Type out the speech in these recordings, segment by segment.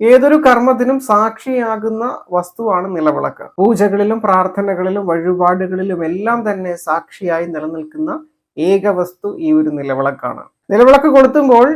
ഏതൊരു കർമ്മത്തിനും സാക്ഷിയാകുന്ന വസ്തുവാണ് നിലവിളക്ക്. പൂജകളിലും പ്രാർത്ഥനകളിലും വഴിപാടുകളിലും എല്ലാം തന്നെ സാക്ഷിയായി നിലനിൽക്കുന്ന ഏക വസ്തു ഈ ഒരു നിലവിളക്കാണ്. നിലവിളക്ക് കൊളുത്തുമ്പോൾ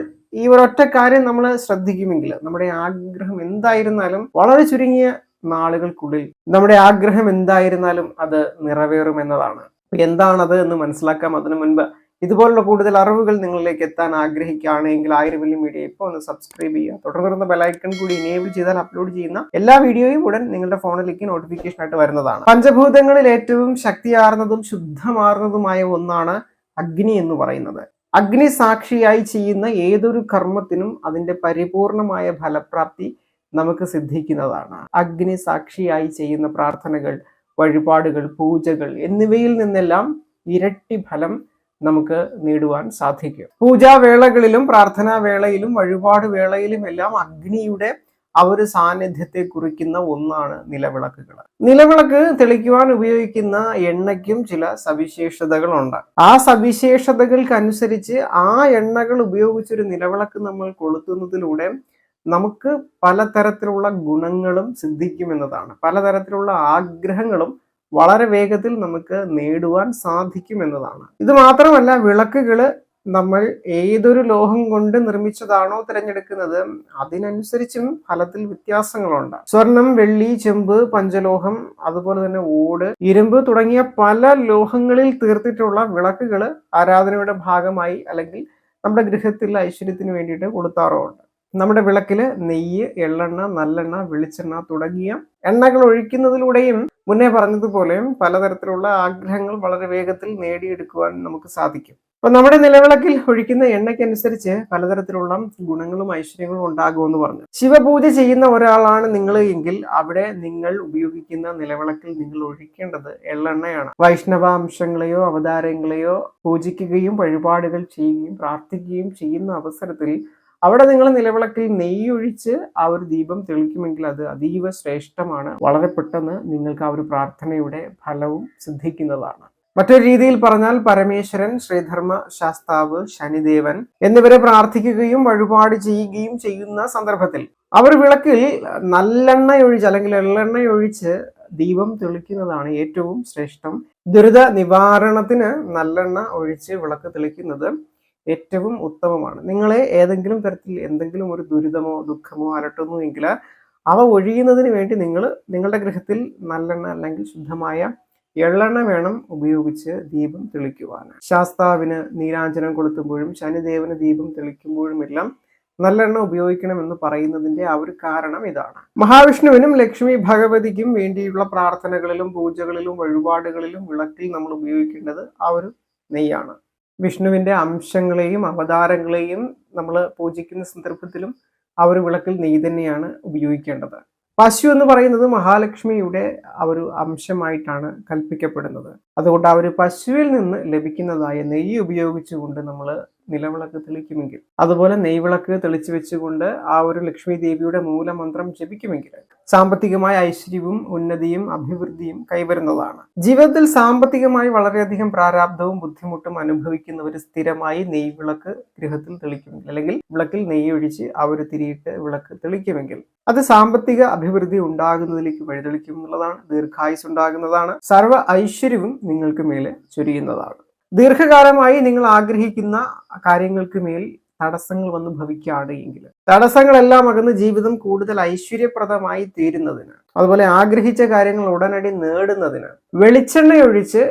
ഈ ഒരൊറ്റ കാര്യം നമ്മൾ ശ്രദ്ധിക്കുമെങ്കിൽ നമ്മുടെ ആഗ്രഹം എന്തായിരുന്നാലും വളരെ ചുരുങ്ങിയ നാളുകൾക്കുള്ളിൽ നമ്മുടെ ആഗ്രഹം എന്തായിരുന്നാലും അത് നിറവേറും എന്നതാണ് എന്താണത് എന്ന് മനസ്സിലാക്കാം. അതിനു മുൻപ് ഇതുപോലുള്ള കൂടുതൽ അറിവുകൾ നിങ്ങളിലേക്ക് എത്താൻ ആഗ്രഹിക്കുകയാണെങ്കിൽ ആയിരം വലിയ മീഡിയ ഇപ്പോൾ ഒന്ന് സബ്സ്ക്രൈബ് ചെയ്യുക. തുടർന്ന് ബെലൈക്കൺ കൂടി ഇനേബിൾ ചെയ്താൽ അപ്ലോഡ് ചെയ്യുന്ന എല്ലാ വീഡിയോയും ഉടൻ നിങ്ങളുടെ ഫോണിലേക്ക് നോട്ടിഫിക്കേഷൻ ആയിട്ട് വരുന്നതാണ്. പഞ്ചഭൂതങ്ങളിൽ ഏറ്റവും ശക്തിയാർന്നതും ശുദ്ധമാർന്നതുമായ ഒന്നാണ് അഗ്നി എന്ന് പറയുന്നത്. അഗ്നി സാക്ഷിയായി ചെയ്യുന്ന ഏതൊരു കർമ്മത്തിനും അതിന്റെ പരിപൂർണമായ ഫലപ്രാപ്തി നമുക്ക് സിദ്ധിക്കുന്നതാണ്. അഗ്നി സാക്ഷിയായി ചെയ്യുന്ന പ്രാർത്ഥനകൾ വഴിപാടുകൾ പൂജകൾ എന്നിവയിൽ നിന്നെല്ലാം ഇരട്ടി ഫലം നമുക്ക് നേടുവാൻ സാധിക്കും. പൂജാവേളകളിലും പ്രാർത്ഥനാ വേളയിലും വഴിപാട് വേളയിലും എല്ലാം അഗ്നിയുടെ ആ ഒരു സാന്നിധ്യത്തെ കുറിക്കുന്ന ഒന്നാണ് നിലവിളക്കുകൾ. നിലവിളക്ക് തെളിക്കുവാൻ ഉപയോഗിക്കുന്ന എണ്ണയ്ക്കും ചില സവിശേഷതകളുണ്ട്. ആ സവിശേഷതകൾക്കനുസരിച്ച് ആ എണ്ണകൾ ഉപയോഗിച്ചൊരു നിലവിളക്ക് നമ്മൾ കൊളുത്തുന്നതിലൂടെ നമുക്ക് പലതരത്തിലുള്ള ഗുണങ്ങളും സിദ്ധിക്കുമെന്നതാണ്. പലതരത്തിലുള്ള ആഗ്രഹങ്ങളും വളരെ വേഗത്തിൽ നമുക്ക് നേടുവാൻ സാധിക്കും എന്നതാണ്. ഇത് മാത്രമല്ല വിളക്കുകൾ നമ്മൾ ഏതൊരു ലോഹം കൊണ്ട് നിർമ്മിച്ചതാണോ തിരഞ്ഞെടുക്കുന്നത് അതിനനുസരിച്ചും ഫലത്തിൽ വ്യത്യാസങ്ങളുണ്ട്. സ്വർണം വെള്ളി ചെമ്പ് പഞ്ചലോഹം അതുപോലെ തന്നെ ഓട് ഇരുമ്പ് തുടങ്ങിയ പല ലോഹങ്ങളിൽ തീർത്തിട്ടുള്ള വിളക്കുകൾ ആരാധനയുടെ ഭാഗമായി അല്ലെങ്കിൽ നമ്മുടെ ഗൃഹത്തിൽ ഐശ്വര്യത്തിന് വേണ്ടിയിട്ട് കൊടുത്താറുമുണ്ട് നമ്മുടെ വിളക്കിൽ നെയ്യ് എള്ളെണ്ണ നല്ലെണ്ണ വെളിച്ചെണ്ണ തുടങ്ങിയ എണ്ണകൾ ഒഴിക്കുന്നതിലൂടെയും മുന്നേ പറഞ്ഞതുപോലെ പലതരത്തിലുള്ള ആഗ്രഹങ്ങൾ വളരെ വേഗത്തിൽ നേടിയെടുക്കുവാൻ നമുക്ക് സാധിക്കും. അപ്പൊ നമ്മുടെ നിലവിളക്കിൽ ഒഴിക്കുന്ന എണ്ണയ്ക്കനുസരിച്ച് പലതരത്തിലുള്ള ഗുണങ്ങളും ഐശ്വര്യങ്ങളും ഉണ്ടാകുമെന്ന് പറഞ്ഞു. ശിവപൂജ ചെയ്യുന്ന ഒരാളാണ് നിങ്ങൾ എങ്കിൽ അവിടെ നിങ്ങൾ ഉപയോഗിക്കുന്ന നിലവിളക്കിൽ നിങ്ങൾ ഒഴിക്കേണ്ടത് എള്ളെണ്ണയാണ്. വൈഷ്ണവാംശങ്ങളെയോ അവതാരങ്ങളെയോ പൂജിക്കുകയും വഴിപാടുകൾ ചെയ്യുകയും പ്രാർത്ഥിക്കുകയും ചെയ്യുന്ന അവസരത്തിൽ അവിടെ നിങ്ങൾ നിലവിളക്കിൽ നെയ്യൊഴിച്ച് ആ ഒരു ദീപം തെളിക്കുമെങ്കിൽ അത് അതീവ ശ്രേഷ്ഠമാണ്. വളരെ പെട്ടെന്ന് നിങ്ങൾക്ക് ആ ഒരു പ്രാർത്ഥനയുടെ ഫലവും സിദ്ധിക്കുന്നതാണ്. മറ്റൊരു രീതിയിൽ പറഞ്ഞാൽ പരമേശ്വരൻ ശ്രീധർമ്മ ശാസ്താവ് ശനിദേവൻ എന്നിവരെ പ്രാർത്ഥിക്കുകയും വഴിപാട് ചെയ്യുകയും ചെയ്യുന്ന സന്ദർഭത്തിൽ അവർ വിളക്കിൽ നല്ലെണ്ണ ഒഴിച്ച് അല്ലെങ്കിൽ എള്ളെണ്ണ ഒഴിച്ച് ദീപം തെളിക്കുന്നതാണ് ഏറ്റവും ശ്രേഷ്ഠം. ദുരിത നിവാരണത്തിന് നല്ലെണ്ണ ഒഴിച്ച് വിളക്ക് തെളിക്കുന്നത് ഏറ്റവും ഉത്തമമാണ്. നിങ്ങളെ ഏതെങ്കിലും തരത്തിൽ എന്തെങ്കിലും ഒരു ദുരിതമോ ദുഃഖമോ അലട്ടുന്നു എങ്കിൽ അവ ഒഴിയുന്നതിന് വേണ്ടി നിങ്ങൾ നിങ്ങളുടെ ഗൃഹത്തിൽ നല്ലെണ്ണ അല്ലെങ്കിൽ ശുദ്ധമായ എള്ളെണ്ണ വേണം ഉപയോഗിച്ച് ദീപം തെളിക്കുവാൻ. ശാസ്താവിന് നീരാഞ്ജനം കൊളുത്തുമ്പോഴും ശനിദേവന് ദീപം തെളിക്കുമ്പോഴും എല്ലാം നല്ലെണ്ണ ഉപയോഗിക്കണമെന്ന് പറയുന്നതിന്റെ ആ ഒരു കാരണം ഇതാണ്. മഹാവിഷ്ണുവിനും ലക്ഷ്മി ഭഗവതിക്കും വേണ്ടിയുള്ള പ്രാർത്ഥനകളിലും പൂജകളിലും വഴിപാടുകളിലും വിളക്കിൽ നമ്മൾ ഉപയോഗിക്കേണ്ടത് ആ ഒരു നെയ്യാണ്. വിഷ്ണുവിന്റെ അംശങ്ങളെയും അവതാരങ്ങളെയും നമ്മൾ പൂജിക്കുന്ന സന്ദർഭത്തിലും ആ ഒരു വിളക്കിൽ നെയ്യ് തന്നെയാണ് ഉപയോഗിക്കേണ്ടത്. പശു എന്ന് പറയുന്നത് മഹാലക്ഷ്മിയുടെ ആ ഒരു അംശമായിട്ടാണ് കൽപ്പിക്കപ്പെടുന്നത്. അതുകൊണ്ട് ആ ഒരു പശുവിൽ നിന്ന് ലഭിക്കുന്നതായ നെയ്യ് ഉപയോഗിച്ചുകൊണ്ട് നമ്മൾ നിലവിളക്ക് തെളിക്കുമെങ്കിൽ അതുപോലെ നെയ്വിളക്ക് തെളിച്ചു വെച്ചുകൊണ്ട് ആ ഒരു ലക്ഷ്മി ദേവിയുടെ മൂലമന്ത്രം ജപിക്കുമെങ്കിൽ സാമ്പത്തികമായ ഐശ്വര്യവും ഉന്നതിയും അഭിവൃദ്ധിയും കൈവരുന്നതാണ്. ജീവിതത്തിൽ സാമ്പത്തികമായി വളരെയധികം പ്രാരാബ്ധവും ബുദ്ധിമുട്ടും അനുഭവിക്കുന്നവർ സ്ഥിരമായി നെയ്വിളക്ക് ഗൃഹത്തിൽ തെളിക്കുമെങ്കിൽ അല്ലെങ്കിൽ വിളക്കിൽ നെയ്യൊഴിച്ച് അവർ തിരിയിട്ട് വിളക്ക് തെളിക്കുമെങ്കിൽ അത് സാമ്പത്തിക അഭിവൃദ്ധി ഉണ്ടാകുന്നതിലേക്ക് വഴിതെളിക്കും എന്നുള്ളതാണ് ദീർഘായുസ് ഉണ്ടാകുന്നതാണ് സർവ ഐശ്വര്യവും നിങ്ങൾക്ക് മേലെ ചൊരിയുന്നതാണ്. ദീർഘകാലമായി നിങ്ങൾ ആഗ്രഹിക്കുന്ന കാര്യങ്ങൾക്ക് മേൽ തടസ്സങ്ങൾ വന്ന് ഭവിക്കുകയാണ് എങ്കിൽ. തടസ്സങ്ങളെല്ലാം അകന്ന് ജീവിതം കൂടുതൽ ഐശ്വര്യപ്രദമായി തീരുന്നതിന് അതുപോലെ ആഗ്രഹിച്ച കാര്യങ്ങൾ ഉടനടി നേടുന്നതിന് വെളിച്ചെണ്ണയൊഴിച്ച്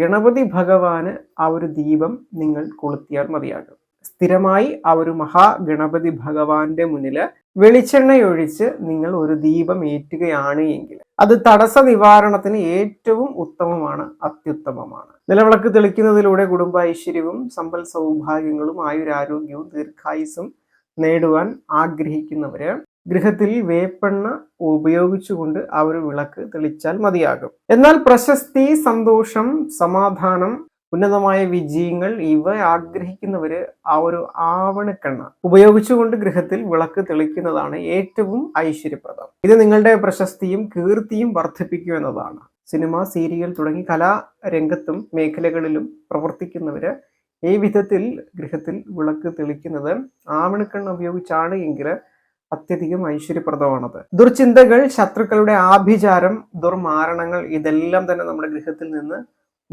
ഗണപതി ഭഗവാന് ആ ഒരു ദീപം നിങ്ങൾ കൊളുത്തിയാൽ മതിയാകും. സ്ഥിരമായി ആ ഒരു മഹാഗണപതി ഭഗവാന്റെ മുന്നിൽ വെളിച്ചെണ്ണയൊഴിച്ച് നിങ്ങൾ ഒരു ദീപം ഏറ്റുകയാണ് എങ്കിൽ. അത് തടസ്സ നിവാരണത്തിന് ഏറ്റവും ഉത്തമമാണ് അത്യുത്തമമാണ്. നിലവിളക്ക് തെളിക്കുന്നതിലൂടെ കുടുംബ ഐശ്വര്യവും സമ്പൽ സൗഭാഗ്യങ്ങളും ആയുരാരോഗ്യവും ദീർഘായുസും നേടുവാൻ ആഗ്രഹിക്കുന്നവര് ഗൃഹത്തിൽ വേപ്പെണ്ണ ഉപയോഗിച്ചുകൊണ്ട് അവർ വിളക്ക് തെളിച്ചാൽ മതിയാകും. എന്നാൽ പ്രശസ്തി സന്തോഷം സമാധാനം ഉന്നതമായ വിജയങ്ങൾ ഇവ ആഗ്രഹിക്കുന്നവര് ആ ഒരു ആവണക്കെണ്ണ ഉപയോഗിച്ചുകൊണ്ട് ഗൃഹത്തിൽ വിളക്ക് തെളിക്കുന്നതാണ് ഏറ്റവും ഐശ്വര്യപ്രദം. ഇത് നിങ്ങളുടെ പ്രശസ്തിയും കീർത്തിയും വർദ്ധിപ്പിക്കും എന്നതാണ്. സിനിമ സീരിയൽ തുടങ്ങി കലാരംഗത്തും മേഖലകളിലും പ്രവർത്തിക്കുന്നവര് ഈ വിധത്തിൽ ഗൃഹത്തിൽ വിളക്ക് തെളിക്കുന്നത് ആവണക്കെണ്ണ ഉപയോഗിച്ചാണ് എങ്കിൽ അത്യധികം ഐശ്വര്യപ്രദമാണത്. ദുർചിന്തകൾ ശത്രുക്കളുടെ ആഭിചാരം ദുർമാരണങ്ങൾ ഇതെല്ലാം തന്നെ നമ്മുടെ ഗൃഹത്തിൽ നിന്ന്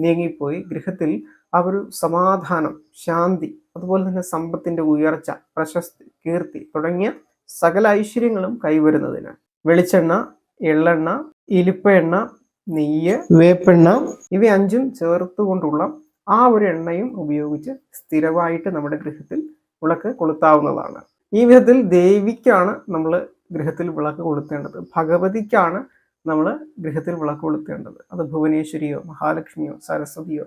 നീങ്ങിപ്പോയി. ഗൃഹത്തിൽ ആ ഒരു സമാധാനം ശാന്തി അതുപോലെ തന്നെ സമ്പത്തിന്റെ ഉയർച്ച പ്രശസ്തി കീർത്തി തുടങ്ങിയ സകല ഐശ്വര്യങ്ങളും കൈവരുന്നതിന്. വെളിച്ചെണ്ണ എള്ളെണ്ണ ഇലിപ്പ എണ്ണ നെയ്യ് വേപ്പെണ്ണ ഇവ അഞ്ചും ചേർത്തുകൊണ്ടുള്ള ആ ഒരു എണ്ണയും ഉപയോഗിച്ച് സ്ഥിരമായിട്ട് നമ്മുടെ ഗൃഹത്തിൽ വിളക്ക് കൊളുത്താവുന്നതാണ്. ഈ വിധത്തിൽ ദേവിക്കാണ് നമ്മൾ ഗൃഹത്തിൽ വിളക്ക് കൊളുത്തേണ്ടത്. ഭഗവതിക്കാണ് നമ്മൾ ഗൃഹത്തിൽ വിളക്ക് കൊളുത്തേണ്ടത്. അത് ഭുവനേശ്വരിയോ മഹാലക്ഷ്മിയോ സരസ്വതിയോ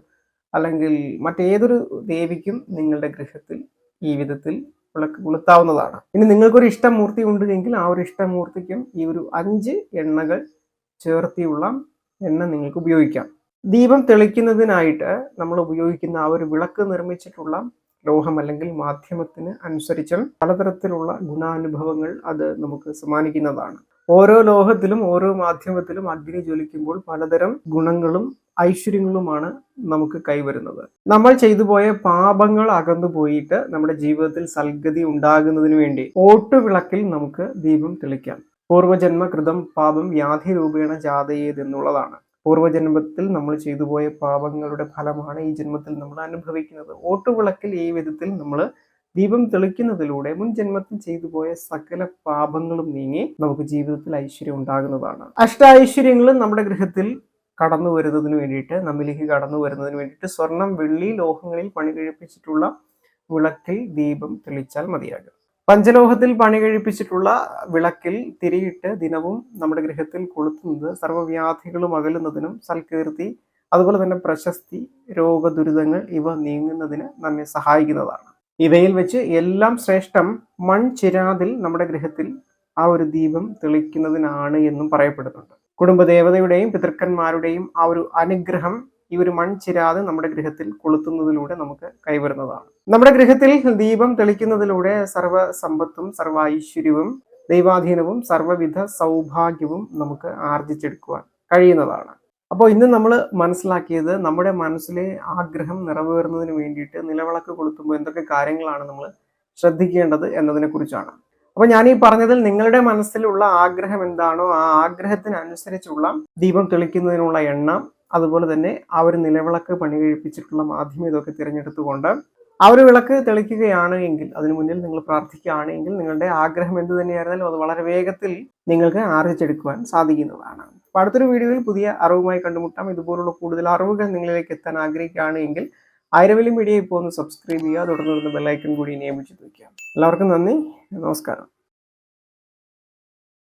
അല്ലെങ്കിൽ മറ്റേതൊരു ദേവിക്കും നിങ്ങളുടെ ഗൃഹത്തിൽ ഈ വിധത്തിൽ വിളക്ക് കൊളുത്താവുന്നതാണ്. ഇനി നിങ്ങൾക്കൊരു ഇഷ്ടമൂർത്തി ഉണ്ട് എങ്കിൽ ആ ഒരു ഇഷ്ടമൂർത്തിക്കും ഈ ഒരു അഞ്ച് എണ്ണകൾ ചേർത്തിയുള്ള എണ്ണ നിങ്ങൾക്ക് ഉപയോഗിക്കാം. ദീപം തെളിക്കുന്നതിനായിട്ട് നമ്മൾ ഉപയോഗിക്കുന്ന ആ ഒരു വിളക്ക് നിർമ്മിച്ചിട്ടുള്ള ലോഹം അല്ലെങ്കിൽ മാധ്യമത്തിന് അനുസരിച്ചും പലതരത്തിലുള്ള ഗുണാനുഭവങ്ങൾ അത് നമുക്ക് സമ്മാനിക്കുന്നതാണ്. ഓരോ ലോഹത്തിലും ഓരോ മാധ്യമത്തിലും അഗ്നി ജ്വലിക്കുമ്പോൾ പലതരം ഗുണങ്ങളും ഐശ്വര്യങ്ങളുമാണ് നമുക്ക് കൈവരുന്നത്. നമ്മൾ ചെയ്തു പോയ പാപങ്ങൾ അകന്നു പോയിട്ട് നമ്മുടെ ജീവിതത്തിൽ സൽഗതി ഉണ്ടാകുന്നതിന് വേണ്ടി ഓട്ടുവിളക്കിൽ നമുക്ക് ദീപം തെളിക്കാം. പൂർവജന്മകൃതം പാപം വ്യാധി രൂപേണ ജാതയേത് എന്നുള്ളതാണ് പൂർവജന്മത്തിൽ നമ്മൾ ചെയ്തു പോയ പാപങ്ങളുടെ ഫലമാണ് ഈ ജന്മത്തിൽ നമ്മൾ അനുഭവിക്കുന്നത്. ഓട്ടുവിളക്കിൽ ഈ വിധത്തിൽ നമ്മൾ ദീപം തെളിക്കുന്നതിലൂടെ മുൻ ജന്മത്തിൽ ചെയ്തു പോയ സകല പാപങ്ങളും നീങ്ങി നമുക്ക് ജീവിതത്തിൽ ഐശ്വര്യം ഉണ്ടാകുന്നതാണ്. അഷ്ട ഐശ്വര്യങ്ങളും നമ്മുടെ ഗൃഹത്തിൽ കടന്നു വരുന്നതിന് വേണ്ടിയിട്ട് നമ്മിലേക്ക് കടന്നു വരുന്നതിന് വേണ്ടിയിട്ട് സ്വർണം വെള്ളി ലോഹങ്ങളിൽ പണി കഴിപ്പിച്ചിട്ടുള്ള വിളക്കിൽ ദീപം തെളിച്ചാൽ മതിയാകും. പഞ്ചലോഹത്തിൽ പണി കഴിപ്പിച്ചിട്ടുള്ള വിളക്കിൽ തിരിയിട്ട് ദിനവും നമ്മുടെ ഗൃഹത്തിൽ കൊളുത്തുന്നത് സർവവ്യാധികളും അകലുന്നതിനും സൽകീർത്തി അതുപോലെ തന്നെ പ്രശസ്തി രോഗദുരിതങ്ങൾ ഇവ നീങ്ങുന്നതിന് നമ്മെ സഹായിക്കുന്നതാണ്. ഇവയിൽ വെച്ച് എല്ലാം ശ്രേഷ്ഠം മൺചിരാതിൽ നമ്മുടെ ഗൃഹത്തിൽ ആ ഒരു ദീപം തെളിക്കുന്നതിനാണ് എന്നും പറയപ്പെടുന്നുണ്ട്. കുടുംബദേവതയുടെയും പിതൃക്കന്മാരുടെയും ആ ഒരു അനുഗ്രഹം ഈ ഒരു മൺചിരാത് നമ്മുടെ ഗൃഹത്തിൽ കൊളുത്തുന്നതിലൂടെ നമുക്ക് കൈവരുന്നതാണ്. നമ്മുടെ ഗൃഹത്തിൽ ദീപം തെളിക്കുന്നതിലൂടെ സർവ സമ്പത്തും സർവ ഐശ്വര്യവും ദൈവാധീനവും സർവവിധ സൗഭാഗ്യവും നമുക്ക് ആർജിച്ചെടുക്കുവാൻ കഴിയുന്നതാണ്. അപ്പോൾ ഇന്ന് നമ്മൾ മനസ്സിലാക്കിയത് നമ്മുടെ മനസ്സിലെ ആഗ്രഹം നിറവേറുന്നതിന് വേണ്ടിയിട്ട് നിലവിളക്ക് കൊളുത്തുമ്പോൾ എന്തൊക്കെ കാര്യങ്ങളാണ് നമ്മൾ ശ്രദ്ധിക്കേണ്ടത് എന്നതിനെ കുറിച്ചാണ്. അപ്പൊ ഞാൻ ഈ പറഞ്ഞതിൽ നിങ്ങളുടെ മനസ്സിലുള്ള ആഗ്രഹം എന്താണോ ആ ആഗ്രഹത്തിനനുസരിച്ചുള്ള ദീപം തെളിക്കുന്നതിനുള്ള എണ്ണ അതുപോലെ തന്നെ ആ ഒരു നിലവിളക്ക് പണി കഴിപ്പിച്ചിട്ടുള്ള മാധ്യമം ഇതൊക്കെ തിരഞ്ഞെടുത്തുകൊണ്ട് ആ ഒരു വിളക്ക് തെളിക്കുകയാണ് എങ്കിൽ അതിനു മുന്നിൽ നിങ്ങൾ പ്രാർത്ഥിക്കുകയാണ് എങ്കിൽ നിങ്ങളുടെ ആഗ്രഹം എന്ത് തന്നെയായിരുന്നാലും അത് വളരെ വേഗത്തിൽ നിങ്ങൾക്ക് ആർജിച്ചെടുക്കുവാൻ സാധിക്കുന്നതാണ്. അപ്പോൾ അടുത്തൊരു വീഡിയോയിൽ പുതിയ അറിവുമായി കണ്ടുമുട്ടാം. ഇതുപോലുള്ള കൂടുതൽ അറിവുകൾ നിങ്ങളിലേക്ക് എത്താൻ ആഗ്രഹിക്കുകയാണ് എങ്കിൽ ആയിരവലി മീഡിയ ഇപ്പോൾ ഒന്ന് സബ്സ്ക്രൈബ് ചെയ്യുക. തുടർന്ന് ബെല്ലൈക്കൺ കൂടി എനേബിൾ ചെയ്ത് വയ്ക്കുക എല്ലാവർക്കും നന്ദി. നമസ്കാരം.